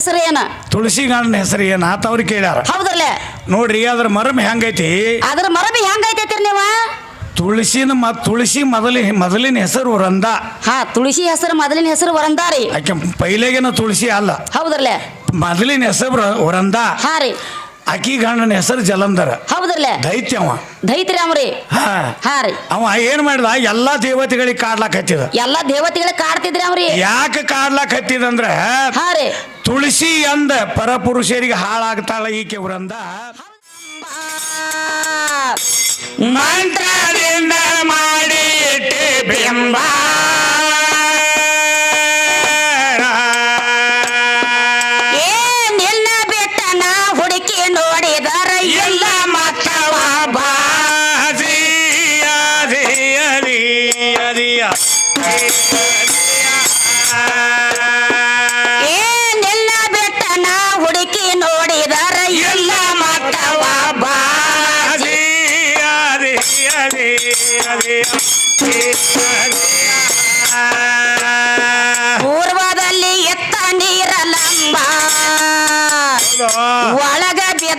ಹೆಸರು ಏನ ತುಳಸಿ ಗಂಡನ ಹೆಸರು ಏನ ಆತ ಅವ್ರಿಗೆ ಕೇಳ್ಯಾರ. ಹೌದಲ್ಲೇ ನೋಡ್ರಿ ಅದ್ರ ಮರಮ್ ಹೆಂಗೈತಿ? ಅದ್ರ ಮರಮ ಹೆಂಗೈತೈತಿರಿ ನೀವ? ತುಳಸಿನ ಮ ತುಳಸಿ ಮೊದಲಿ ಮೊದಲಿನ ಹೆಸರು ವರಂದ. ಹಾ ತುಳಸಿ ಹೆಸರು ಮೊದಲಿನ ಹೆಸರು ವರಂದಾರಿ ಆಕೆ ಪೈಲೆಗಿನ ತುಳಸಿ ಅಲ್ಲ. ಹೌದ್ರಲ್ಲೇ? ಮೊದಲಿನ ಹೆಸರು ವರಂದ. ಹಾ ರೀ. ಅಕ್ಕಿ ಗಂಡನ ಹೆಸರು ಜಲಂಧರ. ಹೌದ್ರಲ್ಲೇ? ದೈತ್ಯವ ದೈತ್ರಿ ಅವ್ರಿ ಹಾ. ಹಾ ರೀ. ಅವ ಏನ್ ಮಾಡಿದ? ಎಲ್ಲಾ ದೇವತೆಗಳಿಗೆ ಕಾಡ್ಲಾಕ್ ಹತ್ತಿದ ಎಲ್ಲಾ ದೇವತೆಗಳಿಗೆ ಕಾಡ್ತಿದ್ರಿ ಅವ್ರಿ ಯಾಕೆ ಕಾಡ್ಲಾಕ್ ಹತ್ತಿದಂದ್ರ ಹಾ ರೀ. ತುಳಸಿ ಅಂದ ಪರಪುರುಷರಿಗೆ ಹಾಳಾಗ್ತಾಳ ಈಕೆ ವೃಂದ. ಮಂತ್ರದಿಂದ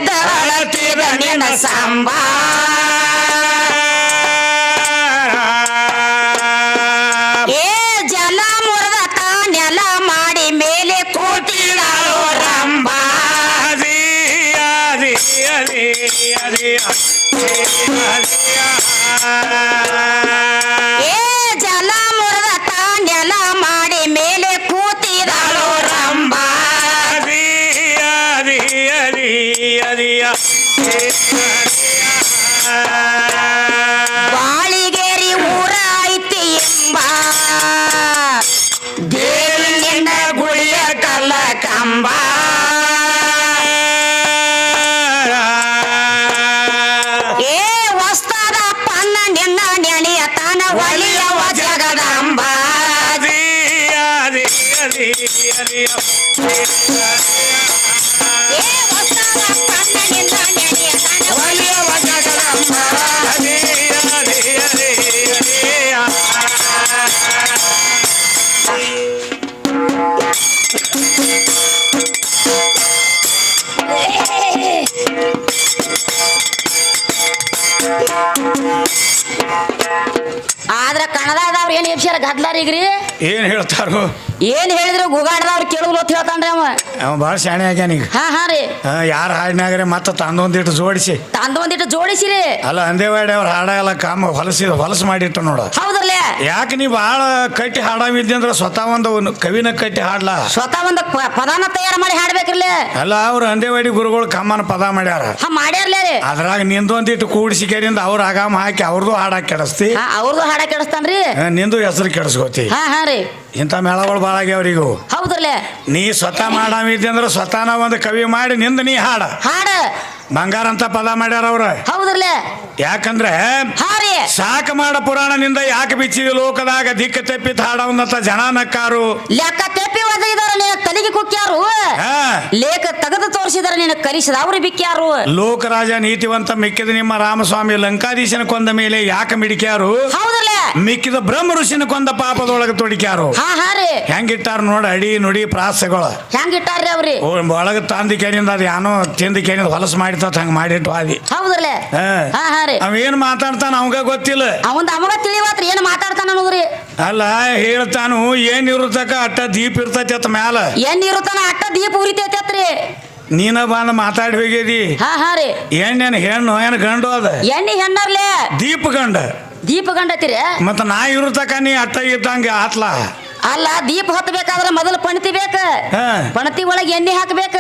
ಸಾಂಬಾ ನಿನ್ನ ಸಾಂಬ ಏನ್ ಹೇಳ್ತಾರೋ? ಏನ್ ಹೇಳಿದ್ರು ಗುಗಾಡ್ದವ್ರು ಕೇಳುದು ಅಂತ ಹೇಳ್ತಾನ್ರಿ ಅವ. ಅವ ಭಾಳ ಶಾಣೆ ಆಗ್ಯಾನೀಗ ಹಾ ಹಾ ರೀ. ಯಾರ ಹಾಡಿನಾಗ್ರೆ ಮತ್ತೆ ತಂದೊಂದಿಟ್ಟು ಜೋಡಿಸಿ. ತಂದೊಂದಿಟ್ಟು ಜೋಡಿಸಿರಿ. ಅಲ್ಲ ಅಂದೇವಾಡಿ ಅವ್ರ ಹಾಡಾಗಲ್ಲ ಕಾಮ ಹೊಲಸಿದ ಹೊಲಸು ಮಾಡಿಟ್ಟು ನೋಡ. ಹೌದಲ್ಲೇ ಯಾಕೆ ನೀ ಭಾಳ ಕಟ್ಟಿ ಹಾಡಾವಿದ್ದೆ ಅಂದ್ರೆ ಸ್ವತಃ ಒಂದು ಕವಿನ ಕಟ್ಟಿ ಹಾಡ್ಲಾ. ಸ್ವತಃ ಒಂದು ಪದಾನ ತಯಾರು ಮಾಡಿ ಹಾಡ್ಬೇಕ್ರಲ್ಲೇ ಅಲ್ಲ ಅವ್ರು ಅಂದೇವಾಡಿ ಗುರುಗಳು ಕಮ್ಮನ ಪದ ಮಾಡ್ಯಾರ. ಹಾ ಮಾಡ್ಯಾರ್ಲೇ ರೀ. ಅದ್ರಾಗ ನಿಂದೊಂದಿಟ್ಟು ಕೂಡಿಸಿ ಕೇರಿಂದ ಅವ್ರ ಆಗಾಮ ಹಾಕಿ ಅವ್ರದ್ದು ಹಾಡ ಕೆಡಿಸ್ತಿ. ಹಾ ಅವ್ರದ್ದು ಹಾಡ ಕೆಡಿಸ್ತಾನ್ರಿ ಆ, ನಿಂದು ಹೆಸರು ಕೆಡಿಸ್ಕೋತಿ. ಹಾ ಹಾ ರೀ. ಇಂಥ ಮೇಳಗಳು ಭಾಳ ಆಗ್ಯಾವ್ರಿಗೂ ಹೌದ್ರಲ್ಲೇ? ನೀ ಸ್ವತಃ ಮಾಡಾವಿದ್ದೆ ಅಂದ್ರೆ ಸ್ವತಃ ಒಂದು ಕವಿ ಮಾಡಿ ನಿಂದ ನೀ ಹಾಡ. ಹಾಡ. ಬಂಗಾರ ಅಂತ ಪದ ಮಾಡ್ಯಾರ ಅವ್ರ. ಹೌದ್ರಲ್ಲೇ? ಯಾಕಂದ್ರೆ ಹಾ ರೀ. ಸಾಕ ಮಾಡ ಪುರಾಣನಿಂದ ಯಾಕೆ ಬಿಚ್ಚಿದ ಲೋಕದಾಗ ದಿಕ್ಕ ತೆಪ್ಪಿ ಹಾಡವಂತ ಜನ ನಕ್ಕಾರು. ಲೆಕ್ಕ ತೆಪ್ಪಿ ಒದಗಿದಾರ ನಿನ್ನ ತಲೆಗೆ ಕುಕ್ಕ್ಯಾರು ಲೇಖ ತೆಗೆದು ತೋರಿಸಿದಾರ ನಿನ್ನ ಕಲಿಸಿದ ಅವ್ರು ಬಿಕ್ಕ್ಯಾರು ಲೋಕರಾಜ ನೀತಿವಂತ ಮಿಕ್ಕಿದ ನಿಮ್ಮ ರಾಮಸ್ವಾಮಿ ಲಂಕಾಧೀಶನ ಕೊಂದ ಮೇಲೆ ಯಾಕೆ ಮಿಡಿಕ್ಯಾರು? ಹೌದಲ್ಲೇ ಮಿಕ್ಕಿದ ಬ್ರಹ್ಮ ಋಷಿನ ಕೊಂದ ಪಾಪದೊಳಗೆ ತೊಡಿಕ್ಯಾರು. ಹಾ ಹಾ ರೀ. ಹೆಂಗಿಟ್ಟಾರ ನೋಡ ಅಡಿ ನುಡಿ ಪ್ರಾಸಗಳು. ಹೆಂಗ್ ಇಟ್ಟಾರ್ರಿ ಅವ್ರಿ ಒಳಗೆ ತಂದಿ ಕೇಳಿಂದ ಅದು ಏನೋ ತಿಂದು ಕೇಳಿದ ಹೊಲಸು ಮಾಡಿರ್ತತ್ ಹಂಗ ಮಾಡಿಟ್ಟು ಅದಿ ಹೌದ್ರಲ್ಲೇ? ಹಾ. ಹಾ ಹಾ ರೀ. ಅವೇನ್ ಮಾತಾಡ್ತಾನ ಅವಂಗ ಗೊತ್ತಿಲ್ಲ. ಅವಂದ ಅಮಗ ತಿಳಿವಾತ್ರಿ ಏನ್ ಮಾತಾಡ್ತಾನ ಅನ್ನೋದ್ರಿ ಅಲ್ಲ ಹೇಳ್ತಾನು ಏನ್ ಇರುತ್ತಕ ಅಟ್ಟ ದೀಪ ಇರ್ತೈತಿ ಅತ್ತ ಮ್ಯಾಲ. ಏನ್ ಇರುತ್ತಾನ ಅಟ್ಟ ದೀಪ ಉರಿತೈತಿ ನೀನ ಬಂದ್ ಮಾತಾಡಿ ಹೋಗಿದಿ. ಹಾ ಹಾ ರೀ. ಹೆಣ್ಣೇನು ಹೆಣ್ಣು ಏನ್ ಗಂಡು ಅದ? ಎಣ್ಣೆ ಹೆಣ್ಣರ್ಲೆ. ದೀಪ ಗಂಡ. ದೀಪ ಗಂಡತಿರಿ. ಮತ್ತ ನಾ ಇರ್ತಕ ನೀ ಅಟ್ಟ ಇದ್ದಂಗ ಆತ್ಲ? ಅಲ್ಲ ದೀಪ ಹತ್ತಬೇಕಾದ್ರ ಮೊದಲು ಪಣತಿ ಬೇಕ. ಹಾ. ಪಣತಿ ಒಳಗೆ ಎಣ್ಣೆ ಹಾಕ್ಬೇಕ.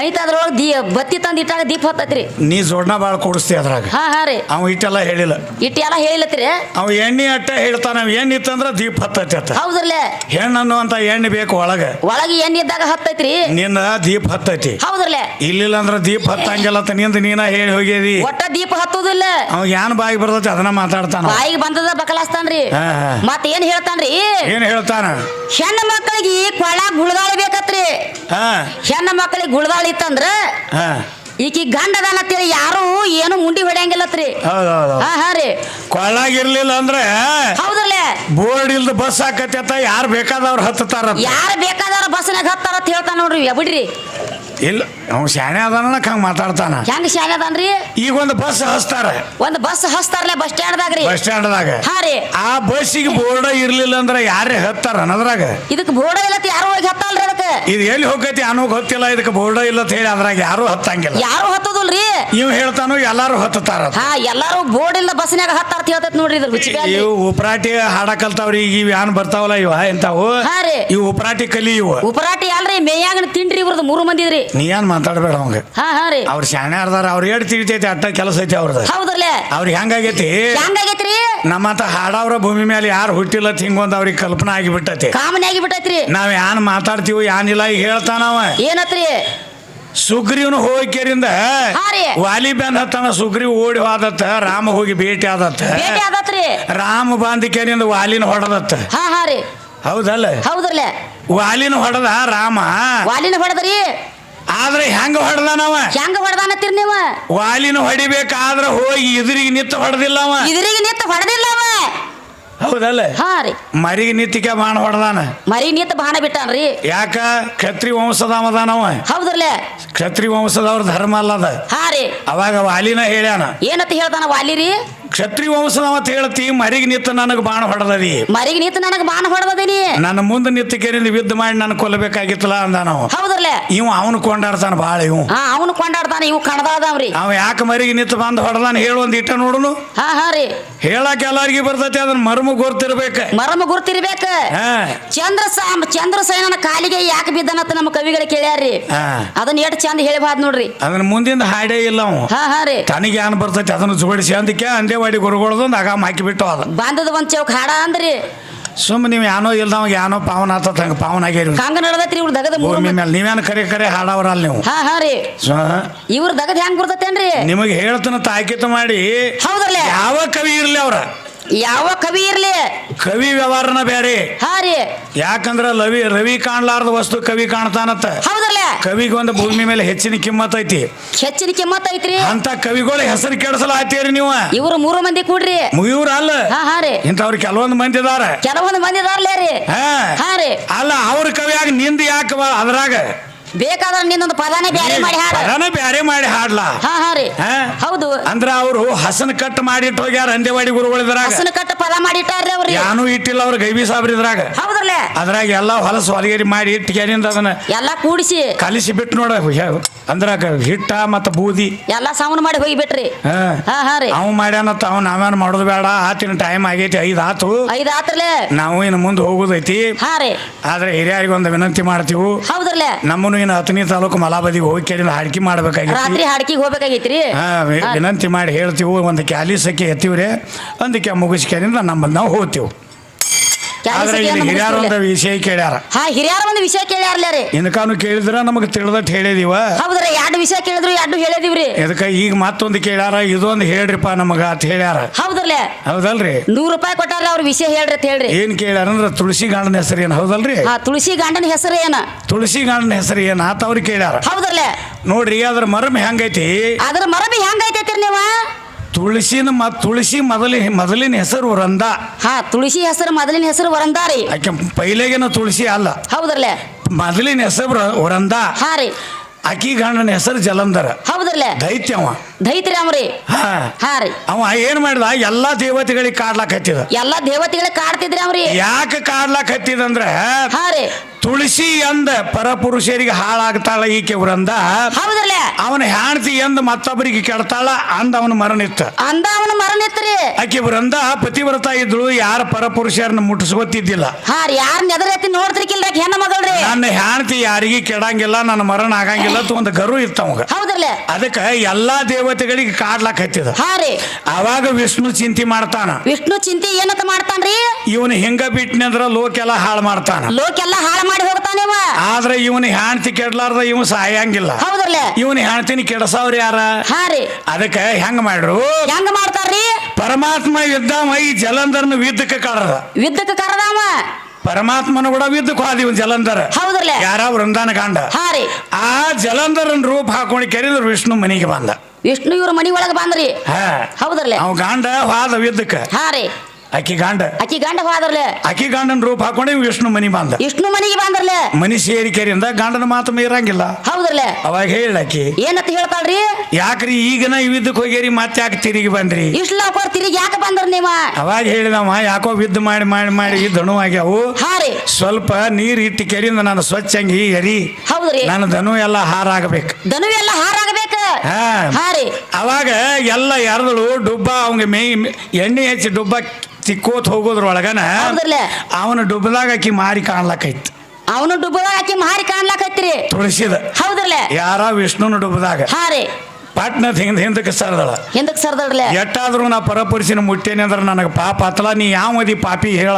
ಐತ ಅದ್ರೊಳಗೆ ದೀ ಬತ್ತಿ ತಂದು ಇಟ್ಟಾಗ ದೀಪ ಹತ್ತತ್ರಿ. ನೀ ಜೋಡ್ನ ಭಾಳ ಕೂಡಿಸ್ತಿ ಅದ್ರಾಗ. ಹಾ ಹಾ ರೀ. ಅವ ಇಟ್ಟೆಲ್ಲ ಹೇಳಿಲ್ಲ. ಇಟ್ಟು ಎಲ್ಲ ಹೇಳಿಲತ್ರಿ. ಅವ ಎಣ್ಣೆ ಅಟ್ಟ ಹೇಳ್ತಾನ ಅವ್ ಎಣ್ಣೆ ಇತ್ತಂದ್ರ ದೀಪ ಹತ್ತೈತಿ ಅತ್ತ. ಹೌದ್ರಲ್ಲೇ? ಹೆಣ್ಣು ಅಂತ ಎಣ್ಣೆ ಬೇಕು ಒಳಗೆ. ಒಳಗೆ ಎಣ್ಣೆ ಇದ್ದಾಗ ಹತ್ತೈತ್ರಿ. ನಿನ್ನ ದೀಪ ಹತ್ತೈತಿ. ಹೌದ್ರಲ್ಲೇ? ಇಲ್ಲಿಲ್ಲ ಅಂದ್ರ ದೀಪ ಹತ್ತಂಗಿಲ್ಲ ಅಂತ ನಿಂದ ನೀನ ಹೇಳಿ ಹೋಗ್ಯದಿ. ಒಟ್ಟ ದೀಪ ಹತ್ತುದಿಲ್ಲ. ಅವ ಏನ್ ಬಾಯಿಗೆ ಬರ್ತೈತಿ ಅದನ್ನ ಮಾತಾಡ್ತಾನ. ಬಾಯಿಗೆ ಬಂದದ ಬಕಲಾಸ್ತಾನ್ರಿ. ಹಾ, ಹಾ. ಮತ್ ಏನ್ ಹೇಳ್ತಾನ್ರಿ? ಏನ್ ಹೇಳ್ತಾನ? ಹೆಣ್ಣು ಮಕ್ಕಳಿಗೆ ಕೊಳ ಗುಳದಾಳ ಬೇಕತ್ರಿ. ಹಾ. ಹೆಣ್ಣು ಮಕ್ಕಳಿಗೆ ಗುಳದಾಳಿ ಇತ್ತಂದ್ರ ಈಕಿ ಗಂಡ ಅದಾನ ಅಂತೇಳಿ ಯಾರು ಏನು ಮುಂಡಿ ಹೊಡ್ಯಂಗಿಲ್ಲತ್ರಿ. ಹಾ ಹಾ ರೀ. ಕೊಳ್ಳಾಗಿರ್ಲಿಲ್ಲ ಅಂದ್ರೆ ಹೌದಲ್ಲ ಬೋರ್ಡ್ ಇಲ್ದ ಬಸ್ ಹಾಕತಿ ಅಂತ ಯಾರು ಬೇಕಾದವ್ರು ಹತ್ತಾರ ಯಾರು ಬೇಕಾದವ್ರ ಬಸ್ನಾಗ ಹತ್ತಾರ ಅಂತ ಹೇಳ್ತಾನ ನೋಡ್ರಿ ಬಿಡ್ರಿ. ಇಲ್ಲ ಅವ್ನು ಶಾಣೆ ಅದಾನ ಹಂಗ ಮಾತಾಡ್ತಾನ. ಹೆಂಗ್ ಶಾಣೆ ಅದಾನ್ರಿ? ಈಗ ಒಂದು ಬಸ್ ಹಸ್ತಾರ ಒಂದ್ ಬಸ್ ಹಸ್ತಾರಲ್ಲ ಬಸ್ ಸ್ಟ್ಯಾಂಡ್ದಾಗ ರೀ. ಬಸ್ ಸ್ಟ್ಯಾಂಡ್ ದಾಗ ರೀ. ಆ ಬಸ್ಸಿಗೆ ಬೋರ್ಡ್ ಇರ್ಲಿಲ್ಲ ಅಂದ್ರೆ ಯಾರೇ ಹತ್ತಾರ ಅನ್ನೋದ್ರಾಗ? ಇದಕ್ ಬೋರ್ಡ ಇಲ್ಲ ಯಾರು ಹೋಗಿ ಹತ್ತಲ್ರಿ ಇದು ಎಲ್ಲಿ ಹೋಗತಿ? ಅನ್ನೋ ಗೊತ್ತಿಲ್ಲ ಇದಕ್ಕೆ ಬೋರ್ಡ್ ಇಲ್ಲ ಅಂತ ಹೇಳಿ ಅದ್ರಾಗ ಯಾರು ಹತ್ತಂಗಿಲ್ಲ. ಯಾರು ಹತ್ತದಲ್ರಿ? ಇವ್ ಹೇಳ್ತಾನೋ ಎಲ್ಲಾರು ಹತ್ತಾರ ಹಾ ಎಲ್ಲಾರು ಬೋರ್ಡ್ ಇಲ್ಲ ಬಸ್ನಾಗ ಹತ್ತಾರ ಅಂತ ಹೇಳ್ತೈತ್ ನೋಡ್ರಿ ಇದ್ರ ರುಚಿ ಬ್ಯಾಡ್ರಿ. ಇವು ಉಪರಾಟಿ ಹಾಡ ಕಲ್ತಾವ್ರಿ. ಈಗ ಇವ್ ಯಾನ್ ಬರ್ತಾವಲ್ಲ ಇವ ಎಂತಾವು ಹಾ ರೀ. ಇವು ಉಪರಾಟಿ ಕಲಿ ಇವು. ಉಪರಾಟಿ ಅಲ್ರಿ ಮೇಯಾಗ ತಿಂಡ್ರಿ ಇವ್ರದ್ದು ಮೂರು ಮಂದಿ ಇದ್ರಿ. ನೀ ಏನ್ ಮಾತಾಡ್ಬೇಡ ಅವಂಗ? ಹಾ ಹಾ ರೀ. ಅವ್ರ ಶಾಣೆ ಅರ್ದಾರ ಅವ್ರ ಏಟ್ ತಿಳಿತೈತಿ ಅಟ್ಟ ಕೆಲಸ ಐತಿ ಅವ್ರದ್ದು ಹೌದ್ರಲ್ಲ? ಅವ್ರಿಗೆ ಹೆಂಗಾಗೈತಿ? ಹೆಂಗಾಗೈತ್ರಿ? ನಮ್ಮಂತ ಹಾಡವ್ರ ಭೂಮಿ ಮೇಲೆ ಯಾರು ಹುಟ್ಟಿಲ್ಲ ಅಂತ ಹಿಂಗೊಂದು ಅವ್ರಿಗೆ ಕಲ್ಪನಾ ಆಗಿಬಿಟ್ಟತಿ. ಕಾಮನ್ ಆಗಿ ಬಿಟ್ಟೈತ್ರಿ ನಾವ್ ಯಾನ್ ಮಾತಾಡ್ತೀವಿ ಯಾನಿಲ್ಲ ಈಗ ಹೇಳ್ತಾನವ ಏನತ್ರಿ? ಸುಗ್ರೀವನು ಹೋಗಿರಿಂದ ಹಾ ರೀ. ವಾಲಿ ಬ್ಯಾನ್ ಹತ್ತಾನ ಸುಗ್ರೀವ್ ಓಡಿ ಹೋದತ್ತ ರಾಮ ಹೋಗಿ ಭೇಟಿ ಆದತ್ತ. ರಾಮ ಬಾಂಧಿಕೆರಿಂದ ವಾಲಿನ ಹೊಡೆದತ್ತ. ಹೌದಲ್ಲ ಹೌದಲ್ಲ? ಹೌದ್ರಲ್ಲ. ವಾಲಿನ ಹೊಡೆದ ರಾಮ. ವಾಲಿನ ಹೊಡೆದ್ರಿ? ಆದ್ರೆ ಹೆಂಗ ಹೊಡ್ದಾನವ ಹೆಂಗ ಹೊಡೆದಾನತ್ತೀರಿ ನೀವು? ವಾಲಿನ ಹೊಡಿಬೇಕಾದ್ರ ಹೋಗಿ ಎದುರಿಗೆ ನಿತ್ತ ಹೊಡೆದಿಲ್ಲವ ಎದುರಿಗೆ ನಿತ್ತ ಹೊಡೆದಿಲ್ಲವ ಹೌದಲ್ಲ? ಹಾ ರೀ. ಮರಿಗೆ ಬಾಣ ಹೊಡೆದಾನ? ಮರಿ ನಿಂತ ಬಾಣ ಬಿಟ್ಟಾನ್ರಿ. ಯಾಕ? ಕ್ಷತ್ರಿ ವಂಶದವದಾನವ ಹೌದ್ರಲ್ಲ? ಕ್ಷತ್ರಿ ವಂಶದವ್ರ ಧರ್ಮ ಅಲ್ಲದ. ಹಾ ರೀ. ಅವಾಗ ವಾಲಿನ ಹೇಳ್ಯಾನ. ಏನಂತ ಹೇಳ್ತಾನ ವಾಲಿ ರೀ? ಕ್ಷತ್ರಿ ವಂಶದವ ಅಂತ ಹೇಳ್ತಿ ಮರಿಗೆ ನಿತ್ತ ನನಗೆ ಬಾಣ ಹೊಡೆದದಿ. ಮರಿಗೆ ನಿತ್ತ ನನಗ ಬಾಣ ಹೊಡೆದದೀನಿ ನನ್ನ ಮುಂದೆ ಕೇರಿ ಯುದ್ಧ ಮಾಡಿ ನನ್ನ ಕೊಲ್ಲಬೇಕಾಗಿತ್ತಲ್ಲ ಅಂದ ನಾವು. ಹೌದ್ರಲ್ಲ? ಇವ ಅವನು ಕೊಂಡಾಡ್ತಾನ ಬಾಳ ಇವ್. ಅವನು ಕೊಂಡಾಡ್ತಾನ ಇವ್ ಕಣದಾದವ್ರಿ. ಅವ ಯಾಕೆ ಮರಿಗೆ ನಿತ್ತ ಬಂದು ಹೊಡೆದಾನ ಹೇಳು ಒಂದ್ ಇಟ್ಟ ನೋಡುನು. ಹಾ ಹಾ ರೀ. ಹೇಳಕ್ ಎಲ್ಲಾರ್ಗಿ ಬರ್ತೈತಿ ಅದನ್ನ ಮರ್ಮ ಗುರ್ತಿರ್ಬೇಕ. ಮರ್ಮ ಗುರ್ತಿರ್ಬೇಕ. ಚಂದ್ರ ಚಂದ್ರ ಸೇನ ಕಾಲಿಗೆ ಯಾಕೆ ಬಿದ್ದನತ್ತ ನಮ್ಮ ಕವಿಗಳು ಕೇಳ್ಯಾರಿ ಅದನ್ನ ಎಷ್ಟು ಚಂದ ಹೇಳಬಾರ್ದು ನೋಡ್ರಿ. ಅದನ್ನ ಮುಂದಿಂದ ಹಾಡೇ ಇಲ್ಲ ಅವ. ಹಾ ಹಾ ರೀ. ತನಗೆ ಏನ್ ಬರ್ತೈತಿ ಅದನ್ನ ಜೋಡಿಸಿ ಅಂದಕ್ಕೆ ಅಂದೇವಾಡಿ ಗುರುಗಳದೊಂದು ಆಗಾಮ ಹಾಕಿಬಿಟ್ಟು ಅದು. ಬಂದದ ಒಂದ್ ಚೌಕ್ ಹಾಡ ಅಂದ್ರಿ. ಸುಮ್ಮನೆ ನೀವು ಯಾನೋ ಇಲ್ದವಾಗ ಯಾನೋ ಪಾವನ ಆತತ್ ಹಂಗ ಪಾವನ ಆಗ್ಯಾರಿ ಹಂಗ ನಡ್ದೈತ್ರಿ ಇವ್ರ ದಗದ ಮೂರು ಭೂಮಿ ಮೇಲೆ ನೀವೇನು ಕರೆ ಕರೆ ಹಾಡವರಲ್ಲ ನೀವು? ಹಾ ಹಾ ರೀ. ಇವ್ರು ಇವ್ರ ದಗದ ಹೆಂಗ್ ಬರ್ತೈತೇನ್ರಿ? ನಿಮಗೆ ಹೇಳ್ತನ ತಾಕಿತ ಮಾಡಿ ಹೌದ್ರಲ್ಲ? ಯಾವ ಕವಿ ಇರ್ಲಿ ಅವ್ರ? ಯಾವ ಕವಿ ಇರ್ಲಿ? ಕವಿ ವ್ಯವಹಾರನ ಬೇರೆ ಹಾ ರೀ. ಯಾಕಂದ್ರ ಲವಿ ರವಿ ಕಾಣ್ಲಾರ್ದ ವಸ್ತು ಕವಿ ಕಾಣ್ತಾನತ್ತ. ಹೌದಲ್ಲ ಕವಿಗೆ ಒಂದು ಭೂಮಿ ಮೇಲೆ ಹೆಚ್ಚಿನ ಕಿಮ್ಮತ್ ಐತಿ. ಹೆಚ್ಚಿನ ಕಿಮ್ಮತ್ ಐತ್ರಿ? ಅಂತ ಕವಿಗಳ ಹೆಸರು ಕೆಡಿಸಲಾತೀರಿ ನೀವು. ಇವ್ರು ಮೂರು ಮಂದಿ ಕೂಡ್ರಿ. ಇವ್ರ ಅಲ್ಲ. ಹಾ ಹಾ ರೀ. ಇಂಥವ್ರು ಕೆಲವೊಂದು ಮಂದಿ ಇದಾರ. ಕೆಲವೊಂದು ಮಂದಿ ಇದಾರ್ಲೇ ರೀ. ಹಾ. ಹಾ ರೀ. ಅಲ್ಲ ಅವ್ರ ಕವಿಯಾಗ ನಿಂದ ಯಾಕೆ ಅದ್ರಾಗ? ಬೇಕಾದ್ರ ನಿನ್ನೊಂದು ಪದಾನೇ ಬ್ಯಾರೆ ಮಾಡಿ ಹಾಡ. ಬ್ಯಾರೆ ಮಾಡಿ ಹಾಡ್ಲಾ. ಹಾ ಹಾ ರೀ. ಹಾ? ಹೌದು. ಅಂದ್ರ ಅವರು ಹಸನ್ ಕಟ್ ಮಾಡಿಟ್ಟು ಹೋಗ್ಯಾರ ಅಂದೇವಾಡಿ ಗುರುಗಳಿದ್ರಾಗ ಹಸನ್ ಕಟ್ ಪದ ಮಾಡಿಟ್ಟಾರ್ರಿ ಅವ್ರಿ. ಯಾನು ಇಟ್ಟಿಲ್ಲ ಅವ್ರ ಗೈಬಿ ಸಾಬ್ರ ಇದ್ರಾಗ. ಹೌದ್ರಲ್ಲ? ಅದ್ರಾಗ ಎಲ್ಲ ಹೊಲಸು ಹೊಲಗೇರಿ ಮಾಡಿ ಇಟ್ಟಿಗೆರಿಂದ ಅದನ್ನ ಎಲ್ಲಾ ಕೂಡಿಸಿ. ಕಲಿಸಿ ಬಿಟ್ಟು ನೋಡ ಗ ಹಿಟ್ಟ ಮತ್ತ ಬೂದಿ. ಎಲ್ಲಾ ಸಾವನ್ ಮಾಡಿ ಹೋಗಿ ಬಿಟ್ರಿ. ಹಾ. ಹಾ ಹಾ ರೀ. ಅವ್ ಮಾಡ್ಯಾನತ್ತ ಅವ್ ನಾವೇನ್ ಮಾಡೋದು ಬೇಡ. ಆತಿನ ಟೈಮ್ ಆಗೈತಿ ಐದ್ ಆತು. ಐದ್ ಆತ್ರಲೆ. ನಾವು ಇನ್ನು ಮುಂದೆ ಹೋಗೋದೈತಿ. ಹಾ ರೀ. ಆದ್ರೆ ಹಿರಿಯರಿಗೆ ಒಂದು ವಿನಂತಿ ಮಾಡ್ತೀವಿ. ಹೌದ್ರಲ್ಲೇ. ನಮ್ಮನ್ನು ಇನ್ನು ಹತ್ತನೇ ತಾಲೂಕು ಮಲಾಬದಿಗೆ ಹೋಗಿ ಕೇಳಿ ಹಾಡ್ಕಿ ಮಾಡ್ಬೇಕಾಗಿತ್ತು. ರಾತ್ರಿ ಹಾಡ್ಕಿಗೆ ಹೋಗ್ಬೇಕಾಗೈತ್ರಿ? ಹಾ ವಿ- ವಿನಂತಿ ಮಾಡಿ ಹೇಳ್ತೀವಿ ಒಂದು ಕ್ಯಾಲಿಸಕ್ಕೆ ಎತ್ತೀವ್ರಿ ಅಂದಕ್ಕೆ ಮುಗಿಸ್ಕೇಳಿ ನಮ್ಮಲ್ಲಿ ನಾವು ಹೋಗ್ತೀವಿ. ಆದ್ರೆ ಇಲ್ಲಿ ಒಂದು ವಿಷಯ ಕೇಳ್ಯಾರ. ಹಾ ಹಿರಿಯರ ಒಂದು ವಿಷಯ ಕೇಳ್ಯಾರ್ಲ ರೀ ಇನ್ಕಾನು ಕೇಳಿದ್ರ ನಮಗೆ ತಿಳಿದಟ್ ಹೇಳಿದೀವ. ಹೌದ್ರಿ ಎರಡು ವಿಷಯ ಕೇಳಿದ್ರು ಎರಡು ಹೇಳಿದಿವ್ರಿ? ಇದಕ್ಕೆ ಈಗ ಮತ್ತೊಂದು ಕೇಳ್ಯಾರ ಇದೊಂದು ಹೇಳ್ರಿಪ್ಪ ನಮಗ ಅಂತ ಹೇಳ್ಯಾರ. ಹೌದ್ರಲ್ಲ? ಹೌದಲ್ರಿ? ನೂರು ರೂಪಾಯಿ ಕೊಟ್ಟಾರ ಅವ್ರ ವಿಷಯ ಹೇಳ್ರಿ ಅಂತ ಹೇಳ್ರಿ. ಏನ್ ಕೇಳ್ಯಾರ ಅಂದ್ರೆ ತುಳಸಿ ಗಂಡನ ಹೆಸರು ಏನು ಹೌದಲ್ರಿ? ಹಾ ತುಳಸಿ ಗಾಂಡನ ಹೆಸರು ಏನ? ತುಳಸಿ ಗಂಡನ ಹೆಸರು ಏನು ಆತ ಅವ್ರಿಗೆ ಕೇಳ್ಯಾರ. ಹೌದ್ರಲ್ಲ? ನೋಡ್ರಿ ಅದ್ರ ಮರಮ್ ಹೆಂಗೈತಿ? ಅದ್ರ ಮರಬಿ ಹೆಂಗೈತೈತ್ರಿ ನೀವ? ತುಳಸಿನ ತುಳಸಿ ಮೊದಲಿ ಮೊದಲಿನ ಹೆಸರು ವರಂದ. ಹಾ ತುಳಸಿ ಹೆಸರು ಮೊದಲಿನ ಹೆಸರು ವರಂದಾರಿ ಆಕೆ ಪೈಲೆಗೇನ ತುಳಸಿ ಅಲ್ಲ. ಹೌದ್ರಲ್ಲ? ಮೊದಲಿನ ಹೆಸರು ವರಂದ. ಹಾ ರೀ. ಅಕ್ಕಿ ಗಂಡನ ಹೆಸರು ಜಲಂಧರ. ಹೌದ್ರಲ್ಲ? ದೈತ್ಯವ ದೈತ್ರಿ ಅವ್ರಿ ಹಾ. ಹಾ ರೀ. ಅವ ಏನ್ ಮಾಡಿದ? ಎಲ್ಲಾ ದೇವತೆಗಳಿಗೆ ಕಾಡ್ಲಾಕ್ ಹತ್ತಿದ ಎಲ್ಲಾ ದೇವತೆಗಳಿಗೆ ಕಾಡ್ತಿದ್ರಿ ಅವ್ರಿ ಯಾಕೆ ಕಾಡ್ಲಾಕ್ ಹತ್ತಿದಂದ್ರೆ ಹಾ ರೀ. ತುಳಸಿ ಎಂದ ಪರಪುರುಷರಿಗೆ ಹಾಳಾಗ್ತಾಳ ಈಕೆ ವೃಂದ. ಹೌದ್ರಲ್ಲ? ಅವನ ಹೆಂಡತಿ ಎಂದ ಮತ್ತೊಬ್ಬರಿಗೆ ಕೆಡ್ತಾಳ ಅಂದ ಅವನ ಮರಣಿತ್ತ. ಅಂದ ಅವನ ಮರಣಿತ್ರಿ. ಆಕೆ ವೃಂದ ಪತಿವ್ರತ ಇದ್ಳು ಯಾರ ಪರಪುರುಷರನ್ನ ಮುಟ್ಟಿಸ್ಕೊತಿದ್ದಿಲ್ಲ. ಹಾ ರೀ ಯಾರ್ ನೆದರೈತಿ ನೋಡ್ತಿರ್ಕಿಲ್ರಿ ಆಕಿ ಹೆಣ್ಣ ಮಗಳ್ರಿ. ನನ್ನ ಹೆಂಡತಿ ಯಾರಿಗೆ ಕೆಡಂಗಿಲ್ಲ ನನ್ನ ಮರಣ ಆಗಂಗಿಲ್ಲ ಅಂತ ಒಂದು ಗರು ಇತ್ತು ಅವಾಗ. ಹೌದ್ರಲ್ಲ? ಅದಕ್ಕೆ ಎಲ್ಲಾ ದೇವತೆಗಳಿಗೆ ಕಾಡ್ಲಾಕ್ ಹತ್ತಿದ. ಹಾರಿ ಅವಾಗ ವಿಷ್ಣು ಚಿಂತೆ ಮಾಡ್ತಾನ. ವಿಷ್ಣು ಚಿಂತೆ ಏನಂತ ಮಾಡ್ತಾನ್ರಿ? ಇವನು ಹಿಂಗ ಬಿಟ್ನಂದ್ರ ಲೋಕೆಲ್ಲ ಹಾಳು ಮಾಡ್ತಾನ. ಲೋಕೆಲ್ಲ ಹಾಳು ಮಾಡಿ ಹೋಗ್ತಾನೇವ ಆದ್ರೆ ಇವನು ಹೆಣ್ತಿ ಕೆಡ್ಲಾರ್ದ ಇವ ಸಾಯಂಗಿಲ್ಲ. ಹೌದ್ರಲ್ಲ? ಇವನು ಹೆಣ್ತಿನ ಕೆಡಸವ್ರು ಯಾರ? ಹಾ ರೀ. ಅದಕ್ಕೆ ಹೆಂಗ ಮಾಡ್ರು? ಹೆಂಗ ಮಾಡ್ತಾರ್ರಿ? ಪರಮಾತ್ಮ ಯುದ್ಧ ಈ ಜಲಂಧರ್ನ ಯುದ್ಧಕ್ಕೆ ಕಳದ ಯುದ್ಧಕ್ಕೆ ಕರೆದಾವ ಪರಮಾತ್ಮನ ಕೂಡ ವಿದ್ದಕ್ಕೆ ಹೋದಿವ್ ಜಲಂಧರ. ಹೌದ್ರಲ್ಲ? ಯಾರ? ವೃಂದಾನ ಕಾಂಡ ಹಾ ರೀ. ಆ ಜಲಂಧರನ್ ರೂಪ ಹಾಕೊಂಡು ಕೆರೆದ್ರು ವಿಷ್ಣು ಮನೆಗೆ ಬಂದ. ವಿಷ್ಣು ಇವ್ರ ಮನಿ ಒಳಗ ಬಂದ್ರಿ. ಹಾ. ಹೌದ್ರಲ್ಲ? ಅವ್ ಗಾಂಡ ವಾದ ವಿದ್ದಕ್ಕೆ ಹಾ ರೀ. ಅಕ್ಕಿ ಗಾಂಡ. ಅಕ್ಕಿ ಗಂಡ ಹೋದ್ರಲ್ಲ ಅಕ್ಕಿ ಗಾಂಡನ ರೂಪ ಹಾಕೊಂಡು ಇವ್ ವಿಷ್ಣು ಮನಿ ಬಂದ. ವಿಷ್ಣು ಮನಿಗೆ ಬಂದ್ರಲೆ? ಮನಿ ಸೇರಿ ಕೆರೆಯಿಂದ ಗಂಡನ ಮಾತು ಮೀರಂಗಿಲ್ಲ. ಹೌದ್ರಲೆ? ಅವಾಗ ಹೇಳಕ್ಕಿ ಏನಂತ ಹೇಳ್ತಾಳ್ರಿ? ಯಾಕ್ರಿ ಈಗನ ಇವಿದ್ದಕ್ಕೆ ಹೋಗ್ಯಾರಿ ಮತ್ತೆ ಯಾಕೆ ತಿರುಗಿ ಬಂದ್ರಿ? ಇಷ್ಟು ಲವ್ಕೋರ್ ತಿರುಗಿ ಯಾಕೆ ಬಂದ್ರ ನೀವ? ಅವಾಗ ಹೇಳಿದವ ಯಾಕೋ ವಿದ್ದು ಮಾಡಿ ಮಾಡಿ ಮಾಡಿ ಧನು ಆಗ್ಯಾವು. ಹಾ ಸ್ವಲ್ಪ ನೀರ್ ಇಟ್ಟು ಕೆರಿಂದ ನಾನು ಸ್ವಚ್ಛಂಗಿ ಎರಿ ಹೌದ್ರಿ. ನನ್ನ ಧನು ಎಲ್ಲ ಹಾರಾಗಬೇಕು ಧನು ಎಲ್ಲ ಹಾರಾಗಬೇಕು ಹಾರಿ ಅವಾಗ ಎಲ್ಲ ಎರಡು ಡುಬ್ಬ ಅವಂಗ ಮೇ ಎಣ್ಣೆ ಹಚ್ಚಿ ಡುಬ್ಬ ತಿಕ್ಕೋತ್ ಹೋಗೋದ್ರೊಳಗನ ಹೌದ್ರಲ್ಲ? ಅವನ ಡುಬ್ಬದಾಗ ಆಕಿ ಮಾರಿ ಕಾಣ್ಲಕ್ಕೈತಿ ಅವನ ಡುಬ್ಬದಾಗ ಹಾಕಿ ಮಾರಿ ಕಾಣ್ಲಕ್ಕೈತ್ರಿ ತುಳಸಿದ. ಹೌದ್ರಲ್ಲ? ಯಾರ ವಿಷ್ಣುನ ಡುಬ್ಬದಾಗ. ಹಾ ರೀ. ಪಟ್ನ ಹಿಂದ ಹಿಂದಕ್ಕೆ ಸರದಳ. ಹಿಂದಕ್ಕೆ ಸರದಳ ಎಟ್ಟಾದ್ರೂ ನಾ ಪರಪುರುಷನ ಮುಟ್ಟೇನೆ ಅಂದ್ರೆ ನನಗೆ ಪಾಪ ಅತ್ತಲ ನೀ ಯಾವದಿ ಪಾಪಿ ಹೇಳ?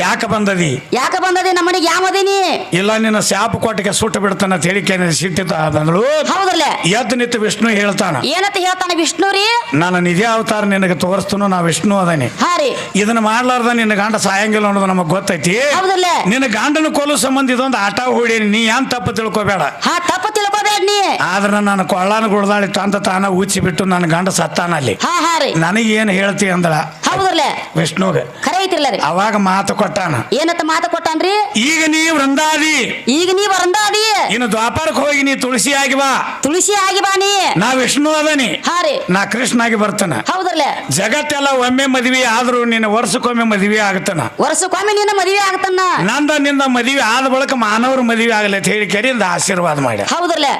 ಯಾಕೆ ಬಂದದಿ? ಯಾಕ ಬಂದದಿ ನಮ್ಮನಿಗೆ ಯಾವದೀನಿ ಇಲ್ಲ ನಿನ್ನ ಶಾಪ ಕೊಟ್ಟಿಗೆ ಸುಟ್ಟು ಬಿಡ್ತಾನ ಅಂತ ಹೇಳಿಕೆ ಸಿಟ್ಟಿತ ಬಂದಳು ಹೌದಲ್ಲೇ ಎದ್ದು ನಿಂತು ವಿಷ್ಣು ಹೇಳ್ತಾನ. ಏನಂತ ಹೇಳ್ತಾನೆ ವಿಷ್ಣು ರೀ? ನಾನು ನಿಜ ಅವತಾರ ನಿನಗೆ ತೋರಿಸ್ತನು ನಾ ವಿಷ್ಣು ಅದನಿ. ಹಾ ರೀ. ಇದನ್ನ ಮಾಡ್ಲಾರ್ದ ನಿನ್ನ ಗಂಡ ಸಾಯಂಗಿಲ್ಲ ಅನ್ನೋದು ನಮಗ್ ಗೊತ್ತೈತಿ. ಹೌದಲ್ಲೆ ನಿನ್ನ ಗಂಡನ ಕೋಲು ಸಂಬಂಧ ಇದೊಂದು ಆಟ ಹೂಡೀನಿ ನೀ ಏನ್ ತಪ್ಪು ತಿಳ್ಕೊಬೇಡ. ಹಾ ತಪ್ಪು ತಿಳ್ಕೊಬೇಡ ನೀ. ಆದ್ರೆ ನಾನು ಕೊಳ್ಳಾನ ಗುಡ್ದಾಳಿ ತಂತ ತಾನ ಊಚಿ ಬಿಟ್ಟು ನನ್ನ ಗಂಡ ಸತ್ತಾನ ಅಲ್ಲಿ. ಹಾ ಹಾ ರೀ. ನನಗೆ ಏನು ಹೇಳ್ತಿ ಅಂದಳ? ಹೌದ್ರಲ್ಲ? ವಿಷ್ಣುಗೆ. ಖರೆ ಐತಿರ್ಲ ರೀ. ಅವಾಗ ಮಾತು ಕೊಟ್ಟಾನ. ಏನಂತ ಮಾತು ಕೊಟ್ಟಾನ್ರಿ? ಈಗ ನೀ ವೃಂದಾದಿ. ಈಗ ನೀ ವೃಂದಾದಿ. ಇನ್ನು ದ್ವಾಪರಕ್ಕೆ ಹೋಗಿ ನೀ ತುಳಸಿ ಆಗಿ ಬಾ. ತುಳಸಿ ಆಗಿ ಬಾ ನೀ. ನಾ ವಿಷ್ಣು ಅದನಿ. ಹಾ ರೀ. ನಾ ಕೃಷ್ಣ ಆಗಿ ಬರ್ತಾನ. ಹೌದ್ರಲ್ಲೇ? ಜಗತ್ತೆಲ್ಲ ಒಮ್ಮೆ ಮದುವೆ ಆದ್ರೂ ನಿನ್ನ ವರ್ಷಕ್ಕೊಮ್ಮೆ ಮದ್ವಿ ಆಗ್ತಾನ ವರ್ಷಕ್ಕೊಮ್ಮೆ ನಿನ್ನ ಮದುವೆ ಆಗ್ತಾನ ನಂದ ನಿಂದ ಮದುವೆ ಆದ ಬಳಿಕ ಮಾನವರು ಮದುವೆ ಆಗಲಿ ಅಂತ ಹೇಳಿ ಕರಿ ಆಶೀರ್ವಾದ ಮಾಡಿ. ಹೌದ್ರಲ್ಲೇ?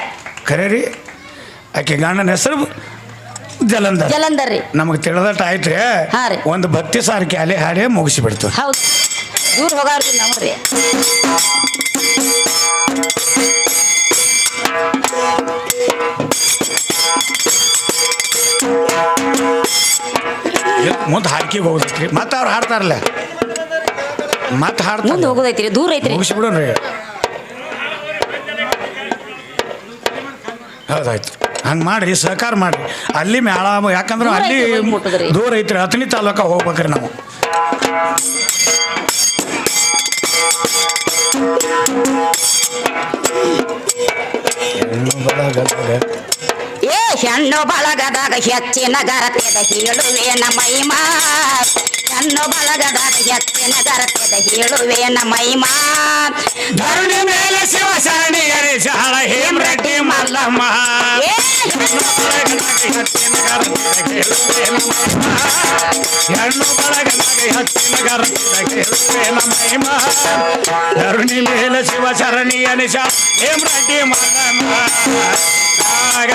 ಖರೆ ರೀ? ಆಕೆ ಗಂಡನ ಹೆಸರು ಜಲಂಧರ್. ಜಲಂಧರ್ ರೀ. ನಮಗೆ ತಿಳಿದಟ್ಟ ಆಯ್ತ್ರಿ. ಹಾ ರೀ. ಒಂದು ಭಕ್ತಿ ಸಾರಿಗೆ ಕ್ಯಾಲೆ ಹಾಡೆ ಮುಗಿಸಿಬಿಡ್ತು. ಹೌದು. ದೂರ ಹೋಗಾರ್ರಿ ನೋಡ್ರಿ ಮುಂದೆ ಹಾಕಿ ಹೋಗ್ತೈತ್ರಿ ಮತ್ತೆ ಅವ್ರು ಹಾಡ್ತಾರಲ್ಲ? ಮತ್ತೆ ಮುಂದೆ ಹಾಡ್ತಾರೆ ಹೋಗೋದೈತ್ರಿ ದೂರ ಐತ್ರಿ. ಮುಗಿಸ್ಬಿಡೋಣ್ರಿ. ಹೌದಾಯ್ತು ಹಂಗೆ ಮಾಡ್ರಿ ಸಹಕಾರ ಮಾಡ್ರಿ. ಅಲ್ಲಿ ಮೇಳ ಯಾಕಂದ್ರೆ ಅಲ್ಲಿ ದೂರ ಐತ್ರಿ ಹತ್ತನೇ ತಾಲೂಕ ಹೋಗ್ಬೇಕ್ರಿ ನಾವು. ಏ ಹೆಣ್ಣು ಬಳಗದಾಗ ಹೆಚ್ಚಿನ ಗರತೆದ ನಮ್ಮ ಮೈಮಾ ಹೆಣ್ಣು ಬಳಗದಾಗ ಎತ್ತಿನ ಗರತೆದ ಹೇಳುವೇನ ಮೈಮಾ ಧರಣಿ ಮೇಲೆ ಶಿವ ಶರಣಿ ಹರಿ ಶಾಳ ಹೇಮ್ ರೆಡ್ಡಿ ಮಲ್ಲಮ್ಮ. ಹೆಣ್ಣು ಬಳಗನಾಗಿ ಹತ್ತಿನ ಗರತಿದ ಮೈಮಾ ಧರಣಿ ಮೇಲೆ ಶಿವ ಶರಣಿ ಅನಿಶ ಹೇಮ್ರೆಡ್ಡಿ ಮಲ್ಲಮ್ಮ. ಆಗ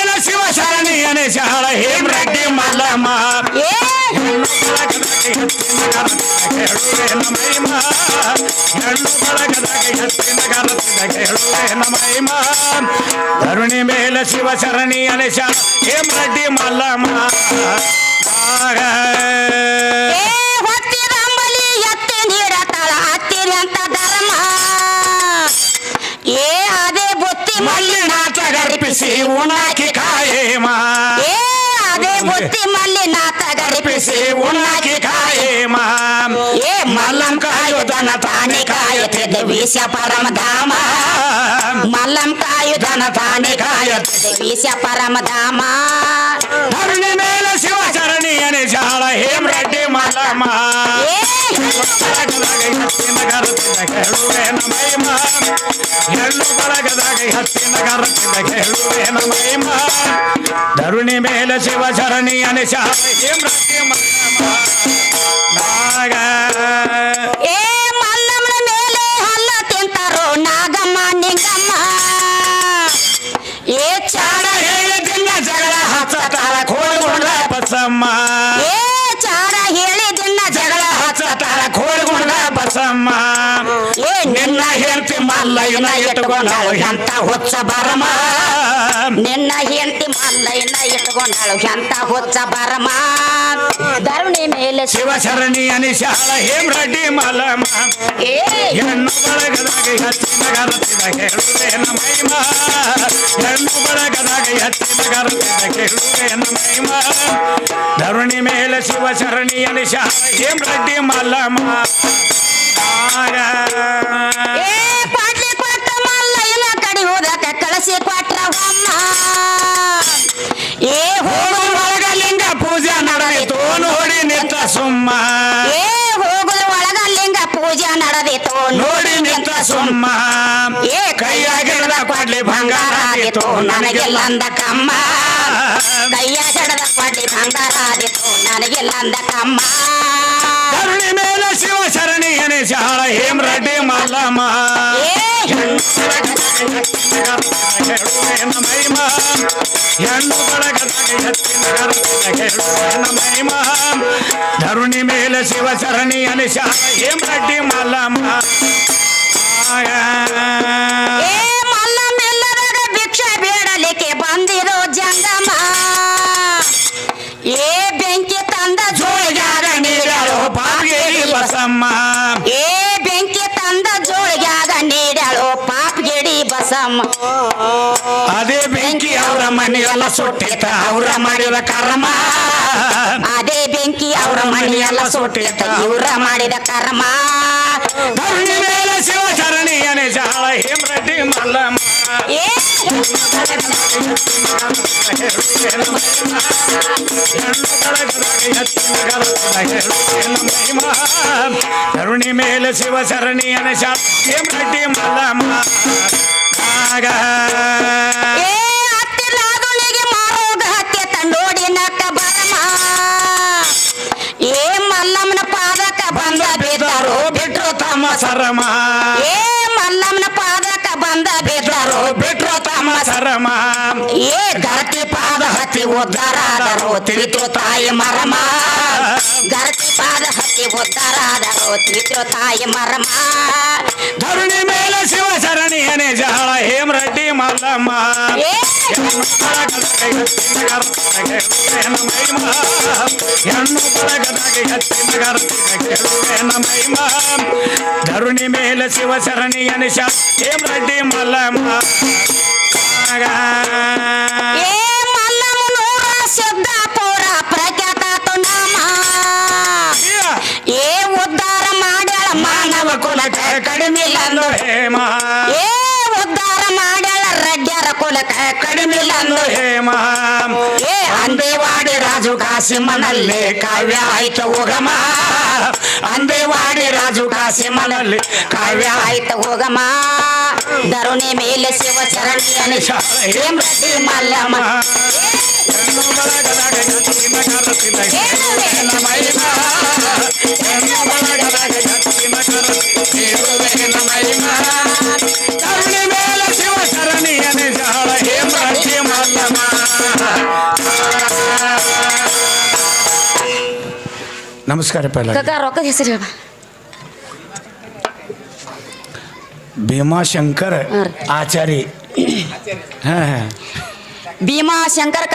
ಪ್ರೇಮ ಧರಣಿ ಮೇಲೆ ಶಿವ ಶರಣಿ ಅನಿಶಾಳ ಹೇಮ್ ರೆಡ್ಡಿ ಮಲ್ಲಮ್ಮ ಏ ಹೆಣ್ಣು ಬಳಗದಾಗ ಹೆಚ್ಚಿನ ಗರತಿದ ಕೇಳುವೇನ ಮಹಿಮ ಧರಣಿ ಮೇಲೆ ಶಿವ ಶರಣಿ ಅನಿಶಾಳ ಹೇಮ್ ರೆಡ್ಡಿ ಮಲ್ಲಮ್ಮ ಗರ್ಪಿಸಿ ಉಣಾಕಿ ಕಾಯೇಮ. ಏ ಅದೇ ಬುತ್ತಿ ಮಲ್ಲಿನಾಥ ಗರಿಪಿಸಿ ಗರ್ಪಿಸಿ ಉಣಾಕಿ ಕಾಯೇಮ. ಏ ಮಲ್ಲಂ ಕಾಯುಧನ ತಾನೆ ಕಾಯುತ್ತಿದ್ದ ವಿಷ ಪರಮಧಾಮ. ಮಲ್ಲಂ ಕಾಯುಧನ ತಾನೆ ಕಾಯುತ್ತಿದ್ದ ವಿಷ ಪರಮಧಾಮ. ಧರಣಿ ಮೇಲೆ ಶಿವ ಜಾಳ ಅನಿಶಾಳ ಹೇಮ್ ಮಲ್ಲಮ್ಮ ಏ ಹೆಣ್ಣು ಬಳಗದಾಗ ಹತ್ತಿನ ಗರತಿದ ಹೇಳುವೆ ಮಹಿಮ ಧರುಣಿ ಮೇಲೆ ಶಿವ ಶರಣಿ ಅನಿಶ ನಾಗ ಏ ಚಾಡ ಹೇಳಿ ಜಗಳ ಹಚ್ಚತಾಳ ಕೋಳಿಗೊಂಡ ಬಸಮ್ಮ? ಮಲ್ಲಯ್ಯನ ಇಟ್ಟುಕೊಂಡಾಳು ಎಂತ ಹುಚ್ಚ ಬರಮ ನಿನ್ನ ಹೆಂಡತಿ ಮಲ್ಲಯ್ಯನ ಇಟ್ಟುಕೊಂಡಾಳು ಎಂತ ಹುಚ್ಚ ಬರಮ ಧರಣಿ ಮೇಲೆ ಶಿವ ಶಿವಶರಣಿ ಅನಿಶಾಳ ಹೇಮ್ರಡ್ಡಿ ಮಲಮ. ಹೆಣ್ಣು ಬಳಗದಾಗ ಹತ್ತಿನ ಗರತಿದ ಕೇಳುವೇನ ಮಹಿಮ. ಹೆಣ್ಣು ಬಳಗದಾಗ ಹತ್ತಿನ ಗರತಿದ ಕೇಳುವೇನ ಮಹಿಮ. ಧರುಣಿ ಮೇಲೆ ಶಿವಶರಣಿ ಅನಿಶಾಳ ಹೇಮ್ರಡ್ಡಿ ಮಲಮ. ಆಗ ಕಳಸಿ ಕೊಟ್ರ ಏ ಹೋಗು. ಒಳಗ ಲಿಂಗ ಪೂಜೆ ನಡೆದಿತು. ನೋಡಿ ನಿಂತ ಸುಮ್ಮ. ಏ ಹೋಗಲು ಒಳಗ ಲಿಂಗ ಪೂಜೆ ನಡೆದಿತ್ತು ನೋಡಿ ನಿಂತ ಸುಮ್ಮ. ಏ ಕೈಯಾಗಿಡದ ಕೊಡ್ಲಿ ಬಂಗಾರ ಆದಿತು ನನಗೆ ಲಂದ ಕಮ್ಮ ಕೈಯಾಗಿಡದ ಕೊಡ್ಲಿ ಬಂಗಾರ ಆದಿತು ನನಗೆ ಲಂದ ಕಮ್ಮ ಕರುಣಿ ಮೇಲೆ ಶಿವಶರಣಿ ಅನಿಶಾಳ ಹೇಮ್ರಡ್ಡಿ ಮಲ್ಲಮ್ಮ. ಏ ಮಹಿಮ ಹೆಣ್ಣು ಬಳಗದಾಗ ಮೇಲೆ ಶಿವ ಧರುಣಿ ಮೇಲೆ ಹೇ ಅನಿಶಾಳ ಹೇಮ್ರಡ್ಡಿ ಮಲ್ಲಮ್ಮ ಬಸಮ್ಮ ಅದೇ ಬೆಂಕಿ ಅವರ ಮನೆಯೆಲ್ಲ ಸುಟ್ಟಿತ ಅವರ ಮಾಡಿದ ಕರ್ಮ. ಅದೇ ಬೆಂಕಿ ಅವರ ಮನೆಯೆಲ್ಲ ಸುಟ್ಟಿತ ಇವರ ಮಾಡಿದ ಕರ್ಮ. ಧರಣಿ ಮೇಲೆ ಶಿವಶರಣಿ ಅನಿಶಾಳ ಹೇಮ್ರಡ್ಡಿ ಮಲ್ಲಮ್ಮ. ತರುಣಿ ಮೇಲೆ ಶಿವಶರಣಿ ಅನಿಶಾಳ ಹೇಮ್ರಡ್ಡಿ ಮಲ್ಲಮ್ಮ. ತಮ್ಮ ಸರಮ. ಏ ಮಲ್ಲಮ್ಮನ ಪಾದಕ ಬಂದ ಬಿದ್ದರು ಬಿಟ್ರು ತಮ್ಮ ಸರಮ. ಏ ಪಾದ ಹತ್ತಿ ಉದ್ಧಾರಾದರು ತಿಳಿತು ತಾಯಿ ಮರಮ. ಗರತಿ ಪಾದ ಹತ್ತಿ ಉದ್ಧಾರಾದರು ತಿಳಿತು ತಾಯಿ ಮರಮ. ಧರಣಿ ಮೇಲೆ ಶಿವಶರಣಿ ಅನಿಶಾಳ ಹೇಮ್ರಡ್ಡಿ ಮಲ್ಲಮ್ಮ. ಹೆಣ್ಣು ಬಳಗದಾಗ ಧರುಣಿ ಮೇಲೆ ಶಿವಶರಣಿ ಅನಿಶ ಹೇಮ್ರಡ್ಡಿ ಮಲ್ಲಮ್ಮ. ಆಗ ಕಡಿಮಿಲ್ಲ ಅಂದು ಹೇಮ ಅಂದೇವಾಡಿ ರಾಜು ಕಾಸಿಮನಲ್ಲಿ ಕಾವ್ಯ ಆಯ್ತು ಹೋಗಮ. ಅಂದೇವಾಡಿ ರಾಜು ಕಾಸಿಮನಲ್ಲಿ ಕಾವ್ಯ ಆಯ್ತು ಹೋಗಮ. ಧರುಣಿ ಮೇಲೆ ಶಿವ ಚರಣಿ ಅನಿಶ ಹೇಮ್ ರೆಡ್ಡಿ ಮಲ್ಲಮ್ಮ. ಹೆಣ್ಣು ನಮಸ್ಕಾರ ಪಲ್ಲ ಕಕ್ಕ ರೊಕ್ಕದ ಹೆಸರು ಹೇಳ ಭೀಮಾಶಂಕರ್ ಆಚಾರಿ ಹಾಂ ಭೀಮಾ ಶಂಕರ್